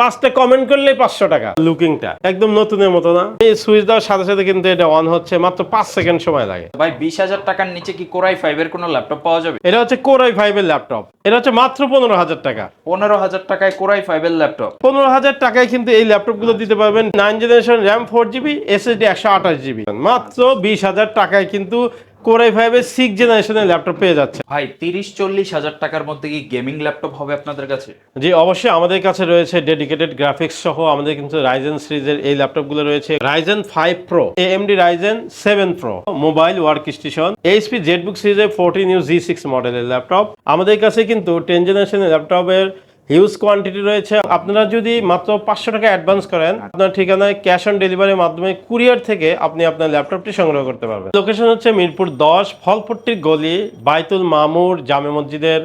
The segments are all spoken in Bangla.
পাঁচটা কমেন্ট করলেই পাঁচশো টাকা। লুকিংটা একদম নতুনের মতো না। এই সুইচ দেওয়ার সাথে সাথে কিন্তু এটা অন হচ্ছে মাত্র পাঁচ সেকেন্ড সময় লাগে। ভাই বিশ হাজার টাকার নিচে কি কোরাই ফাইভ এর কোনো ল্যাপটপ পাওয়া যাবে? এটা হচ্ছে কোরাই ফাইভের ল্যাপটপ এটা হচ্ছে মাত্র পনেরো হাজার টাকা। পনেরো হাজার টাকায় কোরাই ফাইভ এর ল্যাপটপ পনেরো হাজার টাকায় কিন্তু এই ল্যাপটপগুলো দিতে পারবেন nine generation RAM four GB SSD একশো আঠাশ জিবি মাত্র বিশ হাজার টাকায় কিন্তু কোরাই ফাইভের সিক্স জেনারেশনের ল্যাপটপ পেয়ে যাচ্ছে। ভাই তিরিশ চল্লিশ হাজার টাকার মধ্যে কি গেমিং ল্যাপটপ হবে আপনাদের কাছে? জি অবশ্যই আমাদের কাছে রয়েছে ডেডিকেটেড গ্রাফিক্স সহ আমাদের কিন্তু রাইজেন সিরিজের এই ল্যাপটপগুলো রয়েছে। Ryzen five pro AMD Ryzen seven pro mobile workstation HP ZBook সিরিজের ফোরটিন ইউ জি সিক্স মডেলের ল্যাপটপ আমাদের কাছে কিন্তু টেন জেনারেশনের ল্যাপটপের হিউজ কোয়ান্টিটি রয়েছে। আপনারা যদি মাত্র পাঁচশো টাকা অ্যাডভান্স করেন আপনার ঠিকানায় ক্যাশ অন ডেলিভারির মাধ্যমে কুরিয়ার থেকে আপনি আপনার ল্যাপটপটি সংগ্রহ করতে পারবেন। লোকেশন হচ্ছে মিরপুর দশ ফলপট্টির গলি বাইতুল মামুর জামে মসজিদের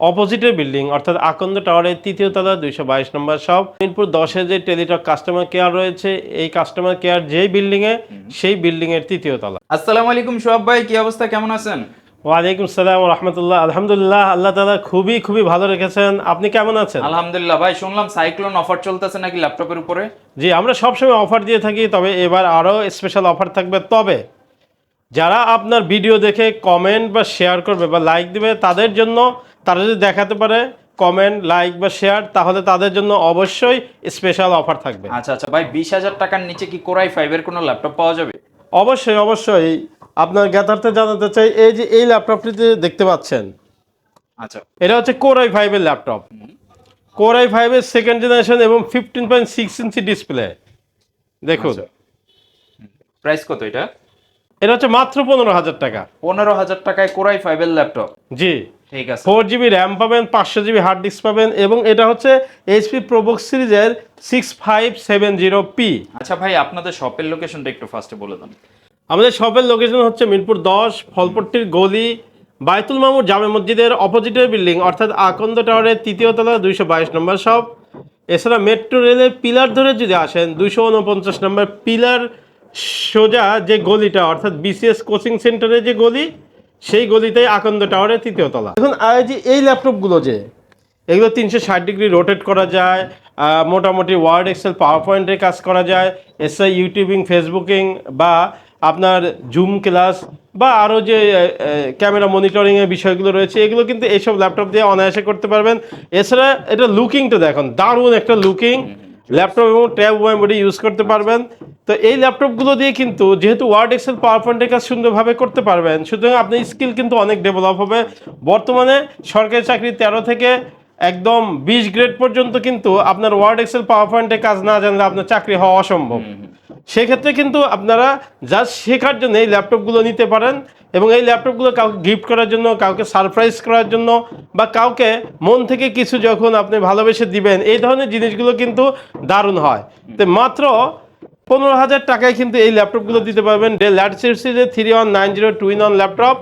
অপোজিটের বিল্ডিং অর্থাৎ আকন্দ টাওয়ারের তৃতীয় তলা দুইশো বাইশ নম্বর সব মিরপুর দশে যে টেলিটক কাস্টমার কেয়ার রয়েছে এই কাস্টমার কেয়ার যেই বিল্ডিং এ সেই বিল্ডিং এর তৃতীয় তলা। আসসালামু আলাইকুম সোহাব ভাই কি অবস্থা? কেমন আছেন? ওয়ালাইকুম সালাম রহমতুল্লাহ। আলহামদুলিল্লাহ আল্লাহ তালা খুবই খুবই ভালো রেখেছেন। আপনি কেমন আছেন? আলহামদুলিল্লাহ ভাই শুনলাম সাইক্লোন অফার চলতেছে নাকি ল্যাপটপের উপরে? জি আমরা সবসময় অফার দিয়ে থাকি তবে এবার আরও স্পেশাল অফার থাকবে। তবে যারা আপনার ভিডিও দেখে কমেন্ট বা শেয়ার করবে বা লাইক দেবে তাদের জন্য তারা যদি দেখাতে পারে কমেন্ট লাইক বা শেয়ার তাহলে তাদের জন্য অবশ্যই স্পেশাল অফার থাকবে। আচ্ছা আচ্ছা ভাই বিশ হাজার টাকার নিচে কি কোরাই ফাইভের কোনো ল্যাপটপ পাওয়া যাবে? অবশ্যই অবশ্যই। আপনার জ্ঞাতার্থে জানাতে চাই এই যে এই ল্যাপটপটিতে দেখতে পাচ্ছেন আচ্ছা। এটা হচ্ছে কোরাই ফাইভের ল্যাপটপ কোরাই ফাইভের সেকেন্ড জেনারেশন এবং fifteen point six inch display দেখুন। আচ্ছা। প্রাইস কত এটা? এটা হচ্ছে মাত্র পনেরো হাজার টাকা। পনেরো হাজার টাকায় কোরাই ফাইভ এর ল্যাপটপ জি। ঠিক আছে। ফোর জিবি র্যাম পাবেন পাঁচশো জিবি হার্ড ডিস্ক পাবেন এবং এটা হচ্ছে এইচপি প্রোবক্স সিরিজের six five seven zero P আচ্ছা ভাই আপনাদের শপের লোকেশনটা একটু ফার্স্টে বলে দেন। আমাদের শপের লোকেশন হচ্ছে মিরপুর দশ, ফলপট্টির গলি বাইতুল মামুর জামে মসজিদের অপোজিটের বিল্ডিং অর্থাৎ আকন্দ টাওয়ারের তৃতীয় তলা, দুইশো বাইশ নম্বর শপ এছাড়া মেট্রো রেলের পিলার ধরে যদি আসেন দুশো উনপঞ্চাশ নম্বর পিলার সোজা যে গলিটা, অর্থাৎ বিসিএস কোচিং সেন্টারের যে গলি, সেই গলিতেই আকন্দ টাওয়ারের তৃতীয় তলা। এখন যে এই ল্যাপটপগুলো যে, এগুলো তিনশো ষাট ডিগ্রি রোটেট করা যায় মোটামুটি ওয়ার্ড এক্সেল পাওয়ার পয়েন্টের কাজ করা যায়, এসআই, ইউটিউবিং ফেসবুকিং বা আপনার জুম ক্লাস বা আরও যে ক্যামেরা মনিটরিংয়ের বিষয়গুলো রয়েছে, এগুলো কিন্তু এইসব ল্যাপটপ দিয়ে অনায়াসে করতে পারবেন। এছাড়া এটা লুকিংটা দেখুন, দারুণ একটা লুকিং ল্যাপটপ এবং ট্যাব মেমোরি ইউজ করতে পারবেন। তো এই ল্যাপটপগুলো দিয়ে কিন্তু যেহেতু ওয়ার্ড এক্সেল পাওয়ার পয়েন্টের কাজ সুন্দরভাবে করতে পারবেন, সুতরাং আপনার স্কিল কিন্তু অনেক ডেভেলপ হবে। বর্তমানে সরকারি চাকরি তেরো থেকে একদম বিশ গ্রেড পর্যন্ত কিন্তু আপনার ওয়ার্ড এক্সেল পাওয়ার পয়েন্টের কাজ না জানলে আপনার চাকরি হওয়া অসম্ভব। সেক্ষেত্রে কিন্তু আপনারা জাস্ট শেখার জন্য এই ল্যাপটপগুলো নিতে পারেন এবং এই ল্যাপটপগুলো কাউকে গিফট করার জন্য কাউকে সারপ্রাইজ করার জন্য বা কাউকে মন থেকে কিছু যখন আপনি ভালোবেসে দিবেন এই ধরনের জিনিসগুলো কিন্তু দারুণ হয়। তো মাত্র পনেরো হাজার টাকায় কিন্তু এই ল্যাপটপগুলো দিতে পারবেন। ডেল ল্যাটসির সিরিজের three one nine zero two in laptop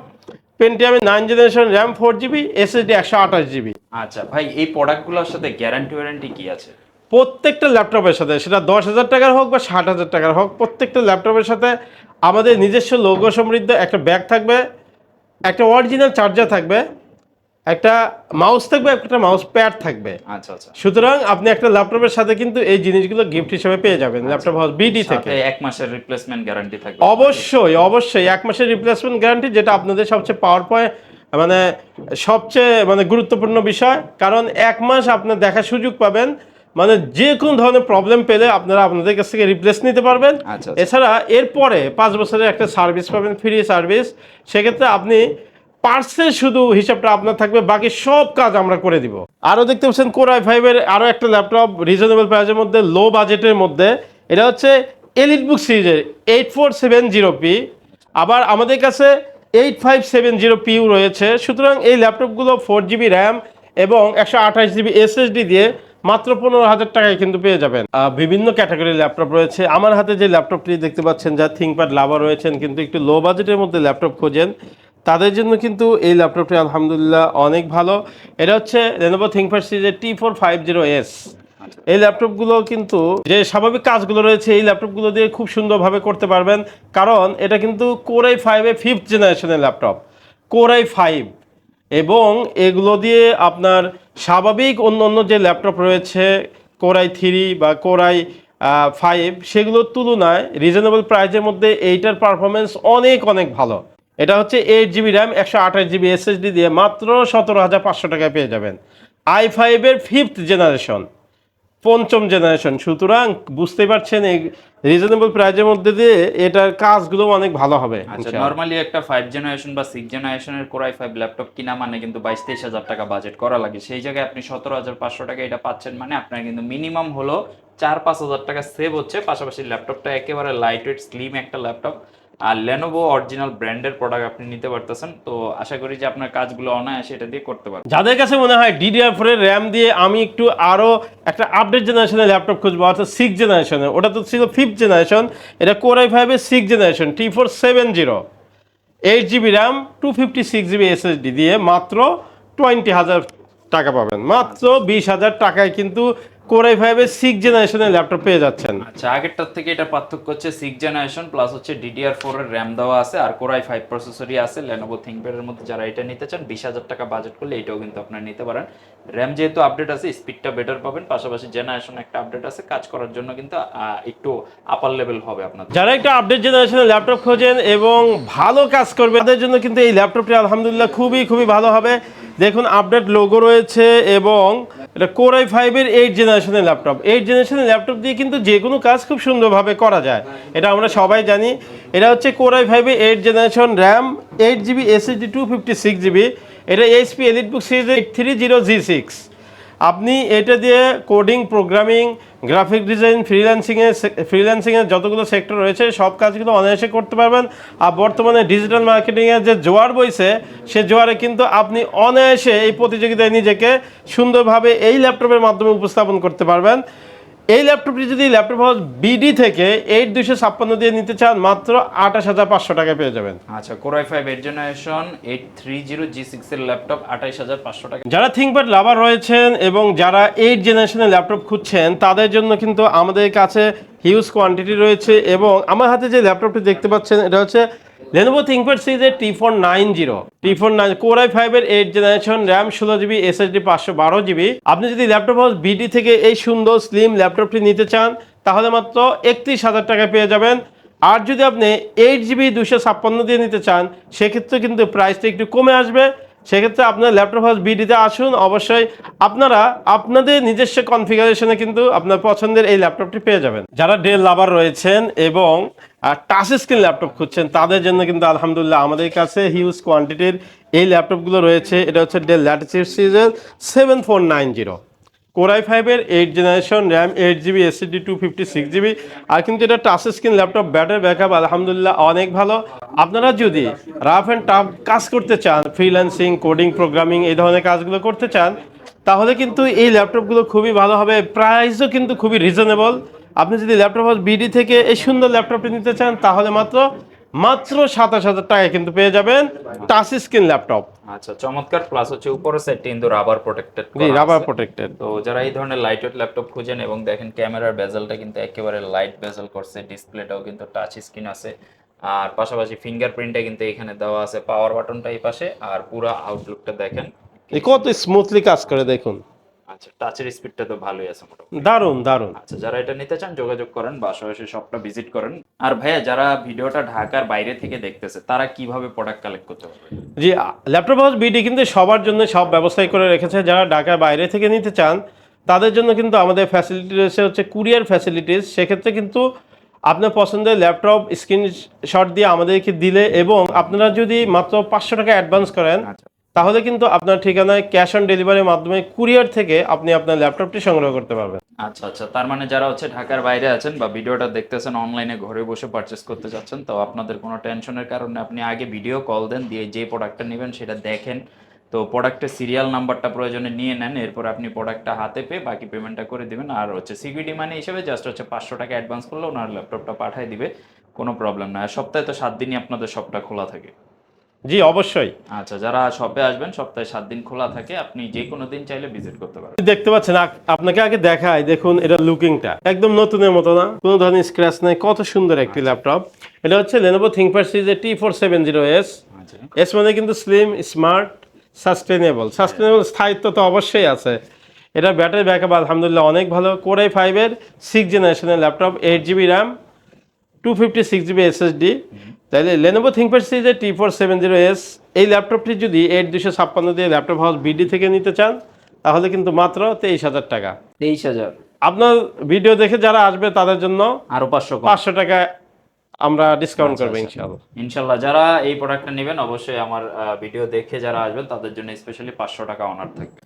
পেন্টিয়ামে nine generation RAM four GB SSD একশো আঠাশ জিবি আচ্ছা ভাই এই প্রোডাক্টগুলোর সাথে গ্যারান্টি ওয়ারেন্টি কি আছে? প্রত্যেকটা ল্যাপটপের সাথে সেটা দশ হাজার টাকার হোক বা ষাট হাজার টাকার হোক প্রত্যেকটা ল্যাপটপের সাথে আমাদের নিজস্ব লোগো সমৃদ্ধ একটা ব্যাগ থাকবে একটা অরিজিনাল চার্জার থাকবে একটা মাউস থাকবে একটা মাউস প্যাড থাকবে। আচ্ছা আচ্ছা। সুতরাং আপনি একটা ল্যাপটপের সাথে কিন্তু এই জিনিসগুলো গিফট হিসেবে পেয়ে যাবেন। ল্যাপটপ হাউস বিডি থেকে। এক মাসের রিপ্লেসমেন্ট গ্যারান্টি থাকবে। অবশ্যই অবশ্যই এক মাসের রিপ্লেসমেন্ট গ্যারান্টি যেটা আপনাদের সবচেয়ে পাওয়ার পয়েন্ট মানে সবচেয়ে মানে গুরুত্বপূর্ণ বিষয়। কারণ এক মাস আপনার দেখার সুযোগ পাবেন মানে যে কোনো ধরনের প্রবলেম পেলে আপনারা আপনাদের কাছ থেকে রিপ্লেস নিতে পারবেন। আচ্ছা, আচ্ছা। এছাড়া এরপরে পাঁচ বছরের একটা সার্ভিস পাবেন ফ্রি সার্ভিস সেক্ষেত্রে আপনি পার্সেল শুধু হিসাবটা আপনার থাকবে, বাকি সব কাজ আমরা করে দিব। আরও দেখতে পাচ্ছেন কোরআই ফাইভের আরও একটা ল্যাপটপ রিজনেবল প্রাইসের মধ্যে লো বাজেটের মধ্যে। এটা হচ্ছে এলিট বুক সিরিজের eight four seven zero P আবার আমাদের কাছে eight five seven zero P রয়েছে। সুতরাং এই ল্যাপটপগুলো ফোর জিবি র্যাম এবং একশো আঠাশ জিবি এসএসডি দিয়ে মাত্র পনেরো হাজার টাকায় কিন্তু পেয়ে যাবেন। বিভিন্ন ক্যাটাগরির ল্যাপটপ রয়েছে। আমার হাতে যে ল্যাপটপটি দেখতে পাচ্ছেন, যা থিঙ্কপ্যাড লাভার রয়েছেন, কিন্তু একটু লো বাজেটের মধ্যে ল্যাপটপ খোঁজেন। তাদের জন্য কিন্তু এই ল্যাপটপটি আলহামদুলিল্লাহ অনেক ভালো। এটা হচ্ছে লেনোভো থিঙ্কপ্যাড সিরিজের T four five zero S এই ল্যাপটপগুলো কিন্তু যে স্বাভাবিক কাজগুলো রয়েছে, এই ল্যাপটপগুলো দিয়ে খুব সুন্দরভাবে করতে পারবেন। কারণ এটা কিন্তু কোরাই ফাইভে ফিফথ জেনারেশনের ল্যাপটপ। কোরাই ফাইভ এবং এগুলো দিয়ে আপনার স্বাভাবিক অন্য অন্য যে ল্যাপটপ রয়েছে কোরাই থ্রি বা কোরাই ফাইভ সেগুলোর তুলনায় রিজনেবল প্রাইসের মধ্যে এইটার পারফরমেন্স অনেক অনেক ভালো। এটা হচ্ছে এইট জিবি র্যাম একশো আঠাশ জিবি এসএসডি দিয়ে মাত্র সতেরো হাজার পাঁচশো টাকায় পেয়ে যাবেন। আই ফাইভের ফিফথ জেনারেশন পঞ্চম জেনারেশন সুতরাং বুঝতেই পারছেন এই রিজনেবল প্রাইসের মধ্যে দিয়ে এটার কাজগুলো অনেক ভালো হবে আচ্ছা নরমালি একটা ফাইভ জেনারেশন বা সিক্স জেনারেশনের কোরাই ফাইভ ল্যাপটপ কিনা মানে কিন্তু বাইশ তেইশ হাজার টাকা বাজেট করা লাগে। সেই জায়গায় আপনি সতেরো হাজার পাঁচশো টাকা এটা পাচ্ছেন মানে আপনার কিন্তু মিনিমাম হলো চার পাঁচ হাজার টাকা সেভ হচ্ছে। পাশাপাশি ল্যাপটপটা একেবারে লাইট ওয়েট স্লিম একটা ল্যাপটপ আর লেনোভো অরিজিনাল ব্র্যান্ডের প্রোডাক্ট আপনি নিতে পারতেছেন। তো আশা করি যে আপনার কাজগুলো অনায়াসে এটা দিয়ে করতে পারবেন। যাদের কাছে মনে হয় ডিডিআর ফোর এর র্যাম দিয়ে আমি একটু আরও একটা আপডেট জেনারেশনের ল্যাপটপ খুঁজবো অর্থাৎ সিক্স জেনারেশনের ওটা তো ছিল ফিফথ জেনারেশন এটা কোরাই ফাইভের six generation T four seven zero eight GB RAM two fifty six GB SSD দিয়ে মাত্র টোয়েন্টি হাজার টাকা পাবেন। মাত্র বিশ হাজার টাকায় কিন্তু কোরাই ফাইভের সিক্স জেনারেশনের ল্যাপটপ পেয়ে যাচ্ছেন। আচ্ছা আগেরটার থেকে এটা পার্থক্য হচ্ছে সিক্স জেনারেশন প্লাস হচ্ছে ডিডিআর ফোর এর র্যাম দেওয়া আছে আর কোরাই ফাইভ প্রসেসরই আছে। লেনোভো থিঙ্কপ্যাডের মধ্যে যারা এটা নিতে চান বিশ হাজার টাকা বাজেট করলে এটাও কিন্তু আপনারা নিতে পারেন। র্যাম যেহেতু আপডেট আছে স্পিডটা বেটার পাবেন। পাশাপাশি জেনারেশন একটা আপডেট আছে কাজ করার জন্য কিন্তু একটু আপার লেভেল হবে আপনাদের। যারা একটা আপডেট জেনারেশনের ল্যাপটপ খোঁজেন এবং ভালো কাজ করবে তাদের জন্য কিন্তু এই ল্যাপটপটি আলহামদুলিল্লাহ খুবই খুবই ভালো হবে। দেখুন আপডেট লোগো রয়েছে এবং এটা কোর আই ফাইভের এইট জেনারেশনের ল্যাপটপ এইট জেনারেশনের ল্যাপটপ দিয়ে কিন্তু যে কোনো কাজ খুব সুন্দরভাবে করা যায়। এটা আমরা সবাই জানি। এটা হচ্ছে কোর আই ফাইভের eight generation RAM eight GB SSD two fifty six GB এটা HP EliteBook series eight three zero G six আপনি এটা দিয়ে কোডিং প্রোগ্রামিং গ্রাফিক ডিজাইন ফ্রিল্যান্সিংয়ে ফ্রিল্যান্সিংয়ের যতগুলো সেক্টর রয়েছে, সব কাজগুলো অনায়াসে করতে পারবেন। আর বর্তমানে ডিজিটাল মার্কেটিংয়ের যে জোয়ার বইছে, সে জোয়ারে কিন্তু আপনি অনায়াসে এই প্রতিযোগিতায় নিজেকে সুন্দরভাবে এই ল্যাপটপের মাধ্যমে উপস্থাপন করতে পারবেন। এই ল্যাপটপটি যদি ল্যাপটপ হাউস বিডি থেকে এইট দুইশো ছাপ্পান্ন দিয়ে নিতে চান মাত্র আঠাশ হাজার পাঁচশো টাকায় পেয়ে যাবেন। আচ্ছা core i five eight generation eight three zero G six এর ল্যাপটপ আঠাশ হাজার পাঁচশো টাকা। যারা থিঙ্কপ্যাড লাভার রয়েছেন এবং যারা এইট জেনারেশনের ল্যাপটপ খুঁজছেন তাদের জন্য কিন্তু আমাদের কাছে হিউজ কোয়ান্টিটি রয়েছে এবং আমার হাতে যে ল্যাপটপটি দেখতে পাচ্ছেন, এটা হচ্ছে লেনোভো থিঙ্কপ্যাড সিরিজের T four nine zero T four nine core I ফাইভের এইট জেনারেশন র্যাম ষোলো জিবি এসএসডি পাঁচশো বারো জিবি আপনি যদি ল্যাপটপ হাউস বিডি থেকে এই সুন্দর স্লিম ল্যাপটপটি নিতে চান, তাহলে মাত্র একত্রিশ হাজার টাকায় পেয়ে যাবেন। আর যদি আপনি এইট জিবি দুশো ছাপ্পান্ন দিয়ে নিতে চান, সেক্ষেত্রে কিন্তু প্রাইসটা একটু কমে আসবে। সেক্ষেত্রে আপনার ল্যাপটপ হাউস বিডিতে আসুন। অবশ্যই আপনারা আপনাদের নিজস্ব কনফিগারেশনে কিন্তু আপনার পছন্দের এই ল্যাপটপটি পেয়ে যাবেন। যারা ডেল লাভার রয়েছেন এবং টাচ স্ক্রিন ল্যাপটপ খুঁজছেন, তাদের জন্য কিন্তু আলহামদুলিল্লাহ আমাদের কাছে হিউজ কোয়ান্টিটির এই ল্যাপটপগুলো রয়েছে। এটা হচ্ছে ডেল ল্যাটিচিউড সিরিজের seven four nine zero core i ফাইভের eight generation RAM eight GB SSD two fifty six GB আর কিন্তু এটা touch screen laptop battery backup আলহামদুলিল্লাহ অনেক ভালো। আপনারা যদি রাফ অ্যান্ড টাফ কাজ করতে চান ফ্রিল্যান্সিং কোডিং প্রোগ্রামিং এই ধরনের কাজগুলো করতে চান, তাহলে কিন্তু এই ল্যাপটপগুলো খুবই ভালো হবে। প্রাইসও কিন্তু খুবই রিজনেবল আপনি যদি ল্যাপটপ বিডি থেকে এই সুন্দর ল্যাপটপটি নিতে চান, তাহলে মাত্র মাত্র সাতাশ হাজার টাকা কিন্তু পেয়ে যাবেন টাচ স্ক্রিন ল্যাপটপ আচ্ছা চমৎকার। প্লাস হচ্ছে উপরের সাইডটা কিন্তু রাবার প্রোটেক্টেড জি রাবার প্রোটেক্টেড তো যারা এই ধরনের লাইট ওয়েট ল্যাপটপ খুঁজেন এবং দেখেন ক্যামেরার বেজেলটা কিন্তু একেবারে লাইট বেজেল করছে ডিসপ্লেটাও কিন্তু টাচ স্ক্রিন আছে। আর পাশাপাশি ফিঙ্গারপ্রিন্টটা কিন্তু এখানে দেওয়া আছে পাওয়ার বাটনটা এই পাশে। আর পুরো আউটলুকটা দেখেন। কত স্মুথলি কাজ করে দেখুন। আচ্ছা টাচের স্পিডটা তো ভালোই আছে মোটামুটি। আচ্ছা যারা এটা নিতে চান যোগাযোগ করেন বা সরাসরি শপটা ভিজিট করেন। আর ভাইয়া যারা ভিডিওটা ঢাকার বাইরে থেকে দেখতেছে তারা কীভাবে প্রোডাক্ট কালেক্ট করতে পারবে? জি ল্যাপটপ হাউস বিডি কিন্তু সবার জন্য সব ব্যবস্থাই করে রেখেছে। যারা ঢাকার বাইরে থেকে নিতে চান তাদের জন্য কিন্তু আমাদের ফ্যাসিলিটি রয়েছে হচ্ছে কুরিয়ার ফ্যাসিলিটিস সেক্ষেত্রে কিন্তু আপনার পছন্দের ল্যাপটপ স্ক্রিনশট দিয়ে আমাদেরকে দিলে এবং আপনারা যদি মাত্র পাঁচশো টাকা অ্যাডভান্স করেন আচ্ছা। তাহলে কিন্তু আপনার ঠিকানায় ক্যাশ অন ডেলিভারির মাধ্যমে কুরিয়ার থেকে আপনি আপনার ল্যাপটপটি সংগ্রহ করতে পারবেন। আচ্ছা আচ্ছা। তার মানে যারা হচ্ছে ঢাকার বাইরে আছেন বা ভিডিওটা দেখতেছেন অনলাইনে ঘরে বসে পারচেস করতে চাচ্ছেন তো আপনাদের কোনো টেনশনের কারণে আপনি আগে ভিডিও কল দেন, দিয়ে যে প্রোডাক্টটা নেবেন সেটা দেখেন। তো প্রোডাক্টের সিরিয়াল নাম্বারটা প্রয়োজনে নিয়ে নেন, এরপর আপনি প্রোডাক্টটা হাতে পেয়ে বাকি পেমেন্টটা করে দিবেন। আর হচ্ছে সিকিউরিটি মানি হিসেবে জাস্ট হচ্ছে পাঁচশো টাকা অ্যাডভান্স করলে ওনার ল্যাপটপটা পাঠিয়ে দিবে, কোনো প্রবলেম না আর সপ্তাহে তো সাত দিনই আপনাদের শপটা খোলা থাকে। জি অবশ্যই। আচ্ছা যারা শপে আসবেন সপ্তাহে সাত দিন খোলা থাকে আপনি যে কোনো দিন চাইলে ভিজিট করতে পারেন। দেখতে পাচ্ছেন আপনাকে আগে দেখাই দেখুন এটা লুকিংটা একদম নতুনের মতো না কোনো ধরনের স্ক্র্যাচ নেই কত সুন্দর একটি ল্যাপটপ এটা হচ্ছে লেনোভো থিঙ্কপ্যাড সিরিজের T four seven zero S আচ্ছা। এস মানে কিন্তু স্লিম স্মার্ট সাস্টেনেবল সাস্টেনেবল স্থায়িত্ব তো অবশ্যই আছে। এটা ব্যাটারি ব্যাকআপ আলহামদুলিল্লাহ অনেক ভালো। কোরাই ফাইভের সিক্স জেনারেশনের laptop eight GB RAM two fifty six GB SSD তাহলে লেনোভো থিঙ্কপ্যাড সিরিজের T four seven zero S এই ল্যাপটপটি যদি এইট দুশো ছাপ্পান্ন দিয়ে ল্যাপটপ হাউস বিডি থেকে নিতে চান তাহলে কিন্তু মাত্র তেইশ হাজার টাকা। তেইশ হাজার। আপনার ভিডিও দেখে যারা আসবে তাদের জন্য আরও পাঁচশো পাঁচশো টাকা আমরা ডিসকাউন্ট করব ইনশাআল্লাহ। ইনশাল্লাহ যারা এই প্রোডাক্টটা নেবেন অবশ্যই আমার ভিডিও দেখে যারা আসবেন তাদের জন্য স্পেশালি পাঁচশো টাকা অনার থাকবে।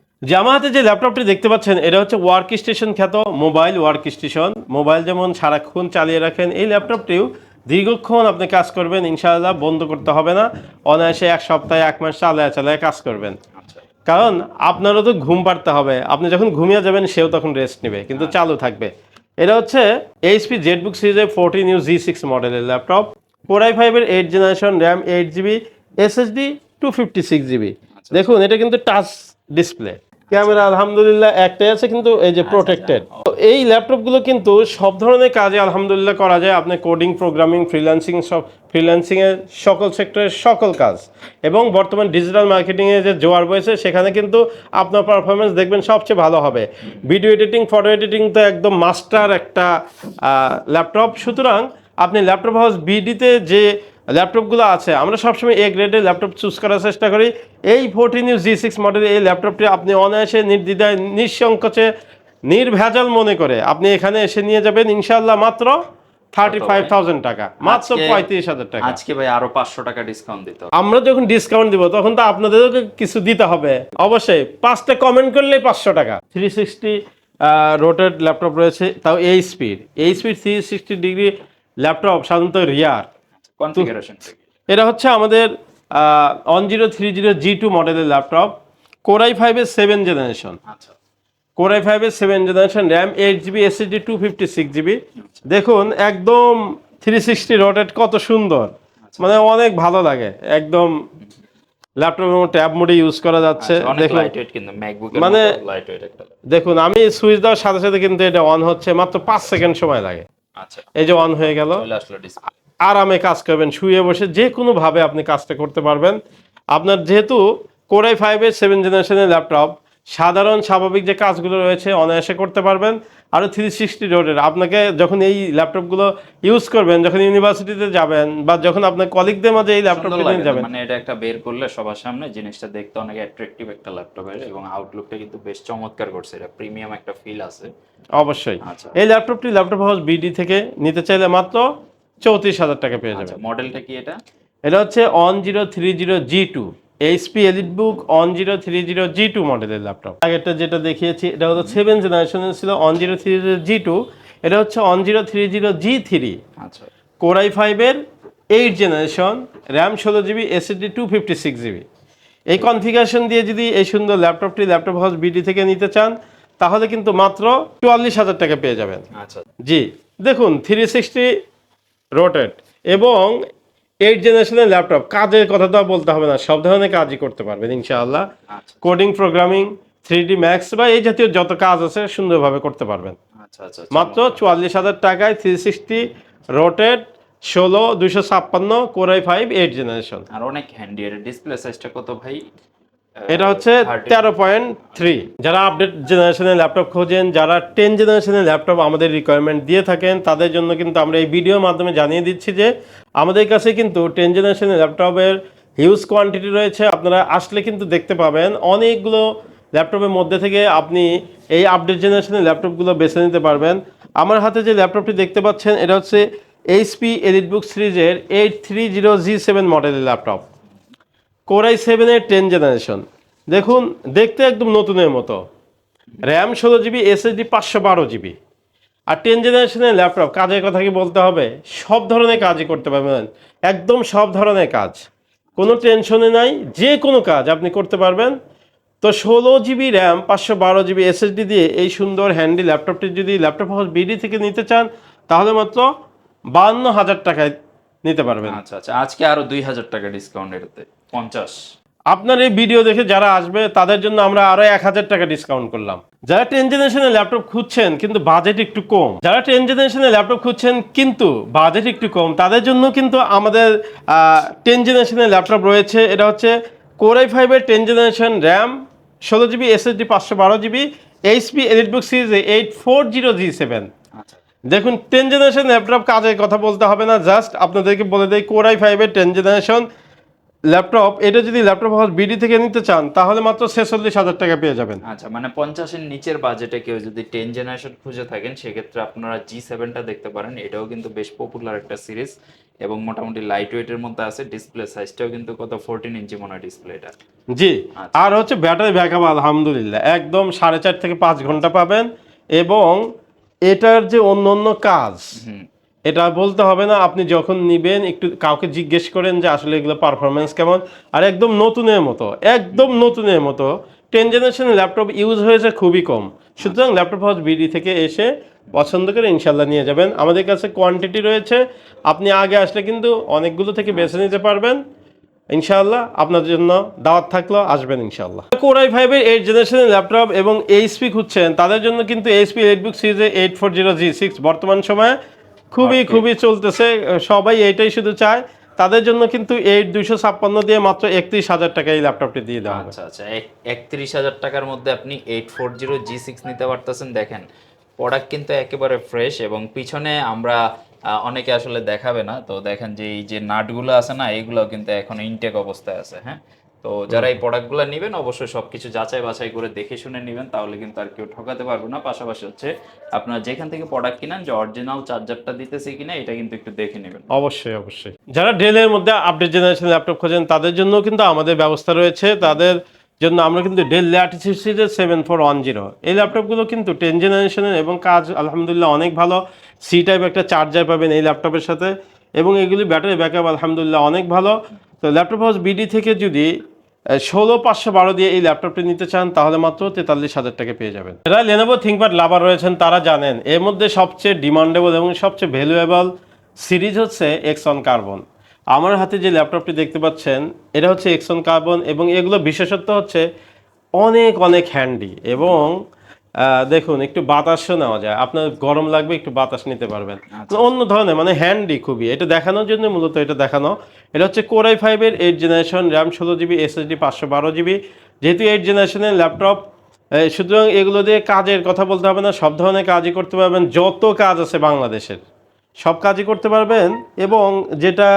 হাতে যে ল্যাপটপটি দেখতে পাচ্ছেন এটা হচ্ছে ওয়ার্ক স্টেশন খ্যাত মোবাইল ওয়ার্ক স্টেশন মোবাইল যেমন সারাক্ষণ চালিয়ে রাখেন এই ল্যাপটপটিও দীর্ঘক্ষণ আপনি কাজ করবেন ইনশাআল্লাহ বন্ধ করতে হবে না। অনায়াসে এক সপ্তাহে এক মাস চালায় চালায় কাজ করবেন। আচ্ছা। কারণ আপনারও তো ঘুম পাড়তে হবে আপনি যখন ঘুমিয়ে যাবেন সেও তখন রেস্ট নেবে কিন্তু চালু থাকবে। এটা হচ্ছে এইচপি জেটবুক সিরিজের ফোরটিন ইউ জি সিক্স মডেলের ল্যাপটপ। ফোর আই ফাইভের eight generation RAM eight GB SSD two fifty six GB দেখুন এটা কিন্তু টাচ ডিসপ্লে ক্যামেরা আলহামদুলিল্লাহ একটাই আছে কিন্তু এই যে প্রোটেক্টেড এই ল্যাপটপগুলো কিন্তু সব ধরনের কাজে আলহামদুলিল্লাহ করা যায়। আপনি কোডিং প্রোগ্রামিং ফ্রিল্যান্সিং সব ফ্রিল্যান্সিংয়ের সকল সেক্টরের সকল কাজ। এবং বর্তমান ডিজিটাল মার্কেটিংয়ে যে জোয়ার বয়েছে সেখানে কিন্তু আপনার পারফরমেন্স দেখবেন সবচেয়ে ভালো হবে। ভিডিও এডিটিং ফটো এডিটিং তো একদম মাস্টার একটা ল্যাপটপ সুতরাং আপনি ল্যাপটপ হাউস বিডিতে যে ল্যাপটপগুলো আছে, আমরা সবসময় এ গ্রেডের ল্যাপটপ চুজ করার চেষ্টা করি। এই ফোরটিন ইউ জি সিক্স মডেলের এই ল্যাপটপটি আপনি অনায়াসে নির্দ্বিধায়, নিঃসংকোচে, নির্ভেজাল মনে করে আপনি এখানে এসে নিয়ে যাবেন। ইনশাল্লাহ মাত্র টাকা মাত্র আজকে- পঁয়ত্রিশ হাজার টাকা। আজকে ভাই আরও টাকা ডিসকাউন্ট দিতে আমরা যখন ডিসকাউন্ট দিব তখন তো আপনাদেরও কিছু দিতে হবে। অবশ্যই পাঁচটা কমেন্ট করলেই পাঁচশো টাকা। থ্রি সিক্সটি রোটেড ল্যাপটপ রয়েছে তাও এই স্পিড এই speed three sixty degree laptop সাধারণত রিয়ার কনফিগারেশন এটা হচ্ছে আমাদের one zero three zero G two মডেলের ল্যাপটপ কোরাই ফাইভের সেভেন জেনারেশন আচ্ছা। কোরাই ফাইভের seven generation RAM eight GB SSD two fifty six GB দেখুন একদম থ্রি সিক্সটি রোটেট কত সুন্দর। মানে অনেক ভালো লাগে। একদম ল্যাপটপ এবং ট্যাব মোডে ইউজ করা যাচ্ছে। আচ্ছা, দেখুন মানে- দেখুন আমি সুইচ দেওয়ার সাথে সাথে কিন্তু এটা অন হচ্ছে মাত্র পাঁচ সেকেন্ড সময় লাগে। আচ্ছা। এই যে অন হয়ে গেল। আরামে কাজ করবেন শুয়ে বসে যে কোনো ভাবে আপনি কাজটা করতে পারবেন। আপনার যেহেতু কোরাই ফাইভের সেভেন জেনারেশনের ল্যাপটপ সাধারণ স্বাভাবিক যে কাজগুলো রয়েছে অনায়াসে করতে পারবেন। আরও থ্রি সিক্সটি রোডের আপনাকে যখন এই ল্যাপটপগুলো ইউজ করবেন যখন ইউনিভার্সিটিতে যাবেন বা যখন আপনার কলিগদের মাঝে এই ল্যাপটপটা নিয়ে যাবেন। মানে এটা একটা বের করলে সবার সামনে জিনিসটা দেখতে অনেক অ্যাট্রাকটিভ একটা ল্যাপটপের এবং আউটলুকটা কিন্তু বেশ চমৎকার করছে এটা প্রিমিয়াম একটা ফিল আছে। অবশ্যই। আচ্ছা। এই ল্যাপটপটি ল্যাপটপ হাউস বিডি থেকে নিতে চাইলে মাত্র চৌত্রিশ হাজার টাকা পেয়ে আচ্ছা যাবেন। মডেলটা কি এটা? এটা হচ্ছে one zero three zero G two HP EliteBook one zero three zero G two মডেলের ল্যাপটপ আগেরটা যেটা দেখিয়েছি এটা হলো সেভেন জেনারেশনের ছিল one zero three zero G two এটা হচ্ছে one zero three zero G three আচ্ছা। কোরাই ফাইভের এইট জেনারেশন র্যাম ষোলো GB SSD two fifty six GB এই কনফিগারেশন দিয়ে যদি এই সুন্দর ল্যাপটপটি ল্যাপটপ হাউস বিডি থেকে নিতে চান তাহলে কিন্তু মাত্র চুয়াল্লিশ হাজার টাকা পেয়ে যাবেন। আচ্ছা। জি দেখুন থ্রি সিক্সটি রোটেট এবং এইট জেনারেশনের ল্যাপটপ কাজের কথা তো বলতে হবে না সব ধরনের কাজই করতে পারবেন ইনশাআল্লাহ। আচ্ছা। Coding programming three D max বা এই জাতীয় যত কাজ আছে সুন্দরভাবে করতে পারবেন। আচ্ছা আচ্ছা মাত্র চুয়াল্লিশ হাজার টাকায় থ্রি সিক্সটি রোটেড ষোলো দুশো ছাপ্পান্ন core i five eight generation আর অনেক হ্যান্ডিয়ার ডিসপ্লে সাইজটা কত ভাই? এটা হচ্ছে তেরো পয়েন্ট থ্রি যারা আপডেট জেনারেশনের ল্যাপটপ খোঁজেন যারা টেন জেনারেশনের ল্যাপটপ আমাদের রিকোয়ারমেন্ট দিয়ে থাকেন তাদের জন্য কিন্তু আমরা এই ভিডিওর মাধ্যমে জানিয়ে দিচ্ছি যে আমাদের কাছে কিন্তু টেন জেনারেশনের ল্যাপটপের হিউজ কোয়ান্টিটি রয়েছে। আপনারা আসলে কিন্তু দেখতে পাবেন অনেকগুলো ল্যাপটপের মধ্যে থেকে আপনি এই আপডেট জেনারেশনের ল্যাপটপগুলো বেছে নিতে পারবেন। আমার হাতে যে ল্যাপটপটি দেখতে পাচ্ছেন এটা হচ্ছে এইচপি এলিটবুক সিরিজের eight three zero G seven মডেলের ল্যাপটপ কোরাই সেভেনের টেন জেনারেশন। দেখুন, দেখতে একদম নতুনের মতো। র্যাম ষোলো জিবি, এসএসডি পাঁচশো বারো জিবি। আর টেন জেনারেশনের ল্যাপটপ, কাজের কথা কি বলতে হবে? সব ধরনের কাজই করতে পারবেন। একদম সব ধরনের কাজ। কোনো টেনশনে নাই, যে কোনো কাজ আপনি করতে পারবেন। তো ষোলো জিবি র্যাম, পাঁচশো বারো জিবি এসএসডি দিয়ে এই সুন্দর হ্যান্ডি ল্যাপটপটি যদি ল্যাপটপ হাউস বিডি থেকে নিতে চান, তাহলে মাত্র বান্ন হাজার টাকায় নিতে পারবেন। আচ্ছা আচ্ছা। আজকে আরও দুই হাজার টাকা ডিসকাউন্ট এটাতে পঞ্চাশ। আপনার এই ভিডিও দেখে যারা আসবে তাদের জন্য আমরা আরও এক হাজার টাকা ডিসকাউন্ট করলাম। যারা টেন জেনারেশনের ল্যাপটপ খুঁজছেন কিন্তু বাজেট একটু কম। যারা টেন জেনারেশনের ল্যাপটপ খুঁজছেন কিন্তু বাজেট একটু কম তাদের জন্য কিন্তু আমাদের টেন জেনারেশনের ল্যাপটপ রয়েছে। এটা হচ্ছে কোরাই ফাইভের টেন জেনারেশন র্যাম ষোলো জিবি এসএসডি পাঁচশো বারো GB HP EliteBook series eight four zero G seven দেখুন টেন জেনারেশন ল্যাপটপ কাজের কথা বলতে হবে না জাস্ট আপনাদেরকে বলে দেয় কোরাই ফাইভের টেন জেনারেশন ল্যাপটপ এটা যদি ল্যাপটপ হাউস বিডি থেকে নিতে চান তাহলে মাত্র ছেচল্লিশ হাজার টাকা পেয়ে যাবেন। আচ্ছা মানে পঞ্চাশের নিচের বাজেটে কেউ যদি টেন জেনারেশন খুঁজে থাকেন সেক্ষেত্রে আপনারা জি সেভেনটা দেখতে পারেন। এটাও কিন্তু বেশ পপুলার একটা সিরিজ এবং মোটামুটি লাইট ওয়েটের মধ্যে আছে। ডিসপ্লে সাইজটাও কিন্তু কত? ফোরটিন ইঞ্চি মনে হয় ডিসপ্লেটা জি আচ্ছা। আর হচ্ছে ব্যাটারি ব্যাকআপ আলহামদুলিল্লাহ। একদম সাড়ে চার থেকে পাঁচ ঘণ্টা পাবেন এবং এটার যে অন্য অন্য কাজ এটা বলতে হবে না, আপনি যখন নিবেন, একটু কাউকে জিজ্ঞেস করেন যে আসলে এগুলো পারফরমেন্স কেমন। আর একদম নতুনের মতো, একদম নতুনের মতো টেন জেনারেশন ল্যাপটপ ইউজ হয়েছে খুবই কম। সুতরাং ল্যাপটপ হাউস বিডি থেকে এসে পছন্দ করে ইনশাল্লাহ নিয়ে যাবেন। আমাদের কাছে কোয়ান্টিটি রয়েছে, আপনি আগে আসলে কিন্তু অনেকগুলো থেকে বেছে নিতে পারবেন। ইনশাআল্লাহ আপনাদের জন্য দাওয়াত থাকল আসবেন ইনশাআল্লাহ। কোরাই ফাইভের এইট জেনারেশনের ল্যাপটপ এবং এইচপি খুঁজছেন, তাদের জন্য কিন্তু এইচপি এইটবুক সিরিজে eight four zero G six বর্তমান সময়ে খুবই খুবই চলতেছে। সবাই এটাই শুধু চায়। তাদের জন্য কিন্তু এইট দুইশো ছাপ্পান্ন দিয়ে মাত্র একত্রিশ হাজার টাকা এই ল্যাপটপটি দিয়ে দেওয়া আচ্ছা আচ্ছা। একত্রিশ হাজার টাকার মধ্যে আপনি eight four zero G six নিতে পারতেছেন। দেখেন প্রোডাক্ট কিন্তু একেবারে ফ্রেশ এবং পিছনে আমরা অনেকে আসলে দেখাবে না। তো দেখেন যে এই যে নাটগুলো আছে না এইগুলো কিন্তু এখন ইনটেক অবস্থায় আছে হ্যাঁ? তো যারা এই প্রোডাক্টগুলো নেবেন অবশ্যই সবকিছু যাচাই বাছাই করে দেখে শুনে নেবেন তাহলে কিন্তু আর কেউ ঠকাতে পারবে না। পাশাপাশি হচ্ছে আপনারা যেখান থেকে প্রোডাক্ট কিনেন যে অরিজিনাল চার্জারটা দিতেছে কিনা এটা কিন্তু একটু দেখে নেবেন। অবশ্যই অবশ্যই। যারা ডেলের মধ্যে আপডেট জেনারেশন ল্যাপটপ খোঁজেন তাদের জন্য কিন্তু আমাদের ব্যবস্থা রয়েছে। তাদের জন্য আমরা কিন্তু ডেল ল্যাটিসিড সিরিজের সেভেন ফোর ওয়ান জিরো এই ল্যাপটপগুলো কিন্তু টেন জেনারেশনের এবং কাজ আলহামদুলিল্লাহ অনেক ভালো। সি টাইপ একটা চার্জার পাবেন এই ল্যাপটপের সাথে। এবং এগুলি ব্যাটারি ব্যাকআপ আলহামদুলিল্লাহ অনেক ভালো। তো ল্যাপটপ হাউস বিডি থেকে যদি ষোলো পাঁচশো বারো দিয়ে এই ল্যাপটপটি নিতে চান তাহলে মাত্র তেতাল্লিশ হাজার টাকা পেয়ে যাবেন। যারা লেনোভো থিঙ্কপ্যাড লাভার রয়েছেন তারা জানেন এর মধ্যে সবচেয়ে ডিমান্ডেবল এবং সবচেয়ে ভ্যালুয়েবল সিরিজ হচ্ছে এক্সন কার্বন আমার হাতে যে ল্যাপটপটি দেখতে পাচ্ছেন এটা হচ্ছে এক্সন কার্বন এবং এগুলো বিশেষত্ব হচ্ছে অনেক অনেক হ্যান্ডি এবং দেখুন একটু বাতাসও নেওয়া যায়। আপনার গরম লাগবে একটু বাতাস নিতে পারবেন। অন্য ধরনের মানে হ্যান্ডি খুবই। এটা দেখানোর জন্য মূলত এটা দেখানো। এটা হচ্ছে কোরাই ফাইভের এইট জেনারেশন র্যাম ষোলো জিবি এসএসডি পাঁচশো বারো জিবি যেহেতু এইট জেনারেশনের ল্যাপটপ সুতরাং এগুলো দিয়ে কাজের কথা বলতে হবে না সব ধরনের কাজই করতে পারবেন যত কাজ আছে বাংলাদেশের। সব কাজই করতে পারবেন এবং যেটা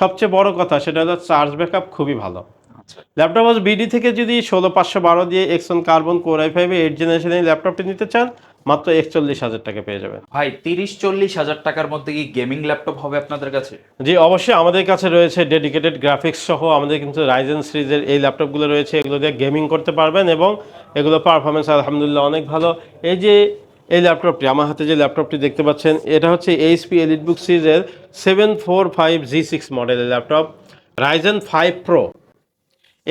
সবচেয়ে বড় কথা সেটা হলো চার্জ ব্যাকআপ খুবই ভালো। আচ্ছা। ল্যাপটপ হাউস বিডি থেকে যদি ষোলো পাঁচশো বারো দিয়ে X one carbon core I ফাইভে এইট জেনারেশনের ল্যাপটপটি নিতে চান মাত্র একচল্লিশ হাজার টাকা পেয়ে যাবেন। ভাই তিরিশ চল্লিশ হাজার টাকার মধ্যে কি গেমিং ল্যাপটপ হবে আপনাদের কাছে? জি অবশ্যই আমাদের কাছে রয়েছে ডেডিকেটেড গ্রাফিক্স সহ আমাদের কিন্তু রাইজেন সিরিজের এই ল্যাপটপগুলো রয়েছে এগুলো দিয়ে গেমিং করতে পারবেন এবং এগুলো পারফরমেন্স আলহামদুলিল্লাহ অনেক ভালো। এই যে এই ল্যাপটপটি আমার হাতে যে ল্যাপটপটি দেখতে পাচ্ছেন এটা হচ্ছে এইচপি এলিটবুক সিরিজের seven four five G six মডেলের laptop Ryzen five pro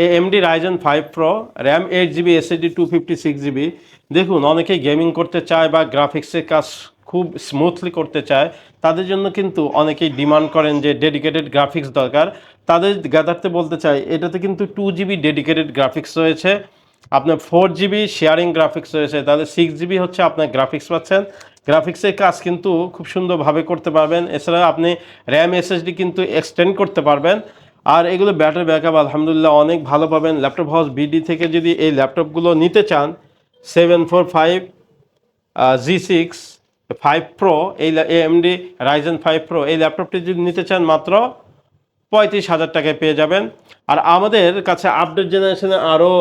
AMD Ryzen five pro RAM eight GB SSD two fifty six GB দেখুন, অনেকেই গেমিং করতে চায় বা গ্রাফিক্সের কাজ খুব স্মুথলি করতে চায়, তাদের জন্য কিন্তু অনেকেই ডিমান্ড করেন যে ডেডিকেটেড গ্রাফিক্স দরকার। তাদের গাদারতে বলতে চাই, এটাতে কিন্তু টু জিবি ডেডিকেটেড গ্রাফিক্স রয়েছে। আপনার ফোর জিবি শেয়ারিং গ্রাফিক্স রয়েছে, তাহলে সিক্স জিবি হচ্ছে আপনার গ্রাফিক্স পাচ্ছেন। গ্রাফিক্সের কাজ কিন্তু খুব সুন্দরভাবে করতে পারবেন। এছাড়া আপনি র্যাম এসএসডি কিন্তু এক্সটেন্ড করতে পারবেন। আর এগুলো ব্যাটারি ব্যাকআপ, আলহামদুলিল্লাহ, অনেক ভালো পাবেন। ল্যাপটপ হাউস বিডি থেকে যদি এই ল্যাপটপগুলো নিতে চান seven four five G six five pro এই এএমডি রাইজেন ফাইভ প্রো এই ল্যাপটপটি যদি নিতে চান, মাত্র পঁয়ত্রিশ হাজার টাকায় পেয়ে যাবেন। আর আমাদের কাছে আপডেট জেনারেশনে আরও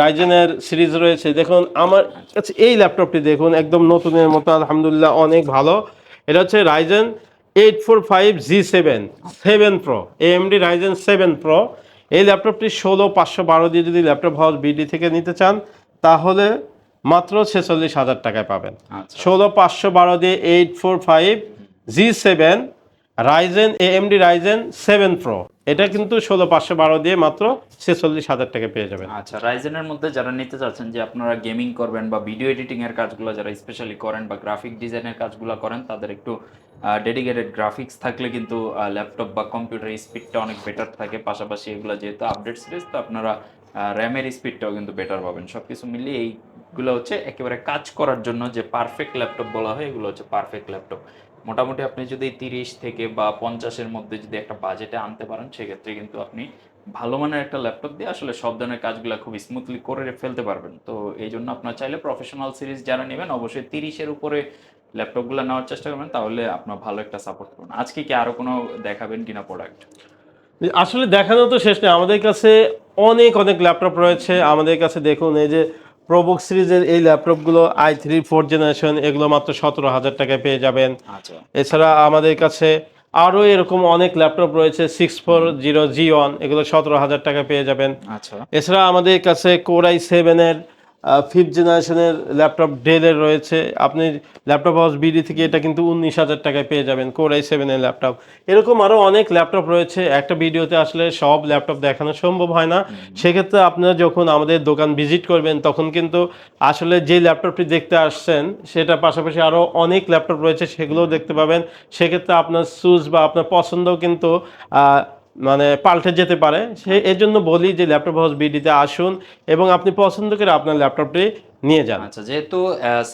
রাইজেনের সিরিজ রয়েছে। দেখুন, আমার কাছে এই ল্যাপটপটি দেখুন, একদম নতুনের মতো, আলহামদুলিল্লাহ, অনেক ভালো। এটা হচ্ছে Ryzen eight four five G seven seven pro AMD Ryzen seven pro এই ল্যাপটপটি ষোলো পাঁচশো বারো দিয়ে যদি ল্যাপটপ হাউস বিডি থেকে নিতে চান তাহলে মাত্র ছেচল্লিশ হাজার টাকায় পাবেন। আচ্ছা। ষোলো পাঁচশো বারো দিয়ে eight four five G seven Ryzen AMD Ryzen seven pro এটা কিন্তু ষোলো পাঁচশো বারো দিয়ে মাত্র ছেচল্লিশ হাজার টাকা পেয়ে যাবেন। আচ্ছা রাইজেনের মধ্যে যারা নিতে চাচ্ছেন যে আপনারা গেমিং করবেন বা ভিডিও এডিটিং এর কাজগুলো যারা স্পেশালি করেন বা গ্রাফিক ডিজাইনের কাজগুলো করেন, তাদের একটু ডেডিকেটেড গ্রাফিক্স থাকলে কিন্তু ল্যাপটপ বা কম্পিউটার স্পিডটা অনেক বেটার থাকে। পাশাপাশি এগুলো যেহেতু আপডেট সিরিজ তো আপনারা র্যামের স্পিডটাও কিন্তু বেটার পাবেন। সব কিছু মিলিয়ে এইগুলো হচ্ছে একেবারে কাজ করার জন্য যে পারফেক্ট ল্যাপটপ বলা হয়, এগুলো হচ্ছে পারফেক্ট ল্যাপটপ মোটামুটি আপনি যদি তিরিশ থেকে বা পঞ্চাশের মধ্যে যদি একটা বাজেটে আনতে পারেন, সেক্ষেত্রে কিন্তু আপনি ভালো মানের একটা ল্যাপটপ দিয়ে আসলে সব ধরনের কাজগুলো খুব স্মুথলি করে ফেলতে পারবেন। তো এই জন্য আপনার চাইলে প্রফেশনাল সিরিজ যারা নেবেন, অবশ্যই তিরিশের উপরে ল্যাপটপগুলো নেওয়ার চেষ্টা করবেন, তাহলে আপনার ভালো একটা সাপোর্ট করবেন। আজকে কি আরও কোনো দেখাবেন কিনা প্রোডাক্ট আসলে দেখানো তো শেষ নেই। আমাদের কাছে অনেক অনেক ল্যাপটপ রয়েছে। আমাদের কাছে দেখুন, এই যে প্রোবুক সিরিজের এই ল্যাপটপগুলো আই থ্রি ফোর জেনারেশন এগুলো মাত্র সতেরো হাজার টাকায় পেয়ে যাবেন। আচ্ছা। এছাড়া আমাদের কাছে আরও এরকম অনেক ল্যাপটপ রয়েছে six four zero G one এগুলো সতেরো হাজার টাকা পেয়ে যাবেন। আচ্ছা। এছাড়া আমাদের কাছে কোরাই সেভেনের ফিফথ জেনারেশনের ল্যাপটপ ডেলের রয়েছে। আপনি ল্যাপটপ হাউস বিডি থেকে এটা কিন্তু উনিশ হাজার টাকায় পেয়ে যাবেন কোরাই সেভেনের ল্যাপটপ এরকম আরও অনেক ল্যাপটপ রয়েছে। একটা ভিডিওতে আসলে সব ল্যাপটপ দেখানো সম্ভব হয় না। সেক্ষেত্রে আপনারা যখন আমাদের দোকান ভিজিট করবেন তখন কিন্তু আসলে যে ল্যাপটপটি দেখতে আসছেন সেটা পাশাপাশি আরও অনেক ল্যাপটপ রয়েছে সেগুলোও দেখতে পাবেন। সেক্ষেত্রে আপনার সুজ বা আপনার পছন্দও কিন্তু মানে পাল্টে যেতে পারে। সে এর জন্য বলি যে ল্যাপটপ হাউস বিডিতে আসুন এবং আপনি পছন্দ করে আপনার ল্যাপটপটি নিয়ে যান। আচ্ছা যেহেতু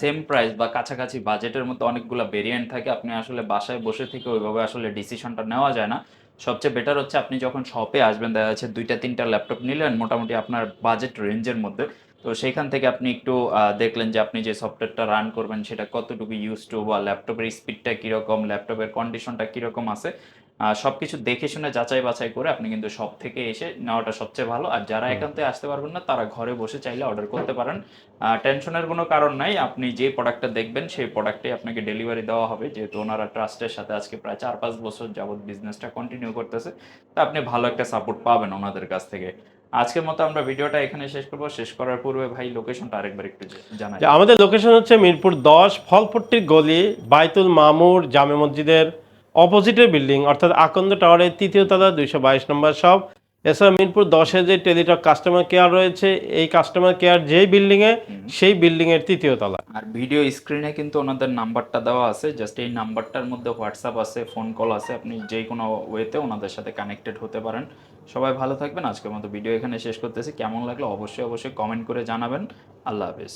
সেম প্রাইস বা কাছাকাছি বাজেটের মধ্যে অনেকগুলো ভেরিয়েন্ট থাকে, আপনি আসলে বাসায় বসে থেকে ওইভাবে আসলে ডিসিশনটা নেওয়া যায় না। সবচেয়ে বেটার হচ্ছে আপনি যখন শপে আসবেন, দেখা যাচ্ছে দুইটা, তিনটা ল্যাপটপ নিলেন মোটামুটি আপনার বাজেট রেঞ্জের মধ্যে। তো সেইখান থেকে আপনি একটু দেখলেন যে আপনি যে সফটওয়্যারটা রান করবেন সেটা কতটুকু ইউজ টু বা ল্যাপটপের স্পিডটা কীরকম, ল্যাপটপের কন্ডিশনটা কীরকম আছে। সব কিছু দেখে শুনে যাচাই বাছাই করে আপনি কিন্তু সব থেকে এসে নেওয়াটা সবচেয়ে ভালো। আর যারা একান্তে আসতে পারবেন না তারা ঘরে বসে চাইলে অর্ডার করতে পারেন। টেনশনের কোনো কারণ নাই। আপনি যে প্রোডাক্টটা দেখবেন সেই প্রোডাক্টে আপনাকে ডেলিভারি দেওয়া হবে। যেহেতু ওনারা ট্রাস্টের সাথে আজকে প্রায় চার পাঁচ বছর যাবত বিজনেসটা কন্টিনিউ করতেছে তা আপনি ভালো একটা সাপোর্ট পাবেন ওনাদের কাছ থেকে। আজকের মতো আমরা ভিডিওটা এখানে শেষ করব। শেষ করার পূর্বে ভাই লোকেশনটা আরেকবার একটু জানাই। আমাদের লোকেশন হচ্ছে মিরপুর দশ ফলপট্টির গলি বাইতুল মামুর জামে মসজিদের অপোজিটের বিল্ডিং, অর্থাৎ আকন্দ টাওয়ারের তৃতীয় তলা, দুইশো বাইশ নম্বর সব। এছাড়া মিরপুর দশে যে টেলিটক কাস্টমার কেয়ার রয়েছে, এই কাস্টমার কেয়ার যেই বিল্ডিংয়ে সেই বিল্ডিংয়ের তৃতীয় তলা। আর ভিডিও স্ক্রিনে কিন্তু ওনাদের নাম্বারটা দেওয়া আছে জাস্ট এই নাম্বারটার মধ্যে হোয়াটসঅ্যাপ আছে ফোন কল আছে, আপনি যে কোনো ওয়েতে ওনাদের সাথে কানেক্টেড হতে পারেন। সবাই ভালো থাকবেন, আজকের মতো ভিডিও এখানে শেষ করতেছি। কেমন লাগল অবশ্যই অবশ্যই কমেন্ট করে জানাবেন। আল্লাহ হাফেজ।